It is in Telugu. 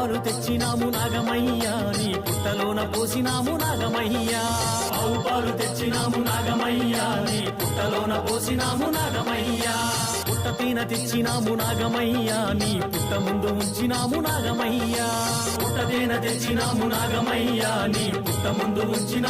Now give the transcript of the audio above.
పాలు తెచ్చినాము నాగమయ్యా నీ పుట్టలోన పోసినాము నాగమయ్యా. ఆవు పాలు తెచ్చినాము నాగమయ్యా నీ పుట్టలోన పోసినాము నాగమయ్యా. పుట్ట తీన తెచ్చినాము నాగమయ్యా నీ పుట్ట ముందు ఉంచినాము నాగమయ్యా. పుట్ట తేన తెచ్చినాము నాగమయ్యా నీ పుట్ట ముందు ఉంచిన